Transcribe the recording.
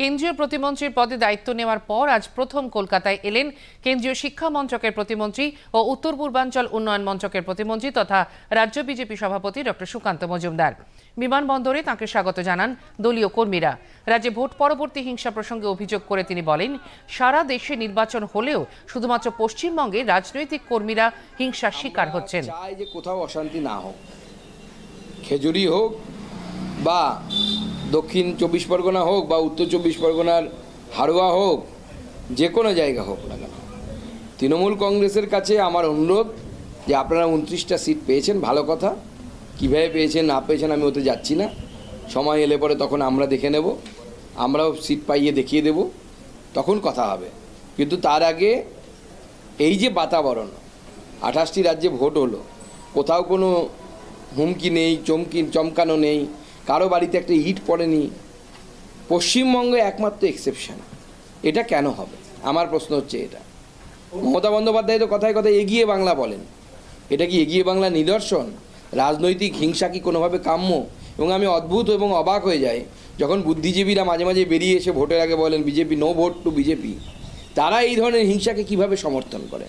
কেন্দ্রীয় প্রতিমন্ত্রীর পদে দায়িত্ব নেওয়ার পর আজ প্রথম কলকাতায় এলেন কেন্দ্রীয় শিক্ষা মন্ত্রকের প্রতিমন্ত্রী ও উত্তর পূর্বাঞ্চল উন্নয়ন মন্ত্রকের প্রতিমন্ত্রী তথা রাজ্য বিজেপি সভাপতি ডক্টর সুকান্ত মজুমদার। বিমানবন্দরে তাঁকে স্বাগত জানান দলীয় কর্মীরা। রাজ্যে ভোট পরবর্তী হিংসা প্রসঙ্গে অভিযোগ করে তিনি বলেন, সারা দেশে নির্বাচন হলেও শুধুমাত্র পশ্চিমবঙ্গে রাজনৈতিক কর্মীরা হিংসার শিকার হচ্ছেন। যে কোথাও অশান্তি না হোক। খেজুরি হোক বা দক্ষিণ চব্বিশ পরগনা হোক বা উত্তর চব্বিশ পরগনার হাড়োয়া হোক, যে কোনো জায়গা হোক না কেন। তৃণমূল কংগ্রেসের কাছে আমার অনুরোধ যে আপনারা উনত্রিশটা সিট পেয়েছেন, ভালো কথা। কীভাবে পেয়েছেন, না পেয়েছেন আমি ওতে যাচ্ছি না। সময় এলে পরে তখন আমরা দেখে নেব। আমরাও সিট পাইয়ে দেখিয়ে দেব। তখন কথা হবে। কিন্তু তার আগে এই যে বাতাবরণ, আঠাশটি রাজ্যে ভোট হলো, কোথাও কোনো হুমকি নেই, চমকি চমকানো নেই কারও বাড়িতে একটা ইট পড়েনি। পশ্চিমবঙ্গে একমাত্র এক্সেপশন এটা কেন হবে? আমার প্রশ্ন হচ্ছে এটা। মমতা বন্দ্যোপাধ্যায় তো কথায় কথায় এগিয়ে বাংলা বলেন। এটা কি এগিয়ে বাংলা নিদর্শন? রাজনৈতিক হিংসা কি কোনোভাবে কাম্য? এবং আমি অদ্ভুত এবং অবাক হয়ে যাই যখন বুদ্ধিজীবীরা মাঝে মাঝে বেরিয়ে এসে ভোটের আগে বলেন, BJP no vote to BJP তারা এই ধরনের হিংসাকে কীভাবে সমর্থন করে?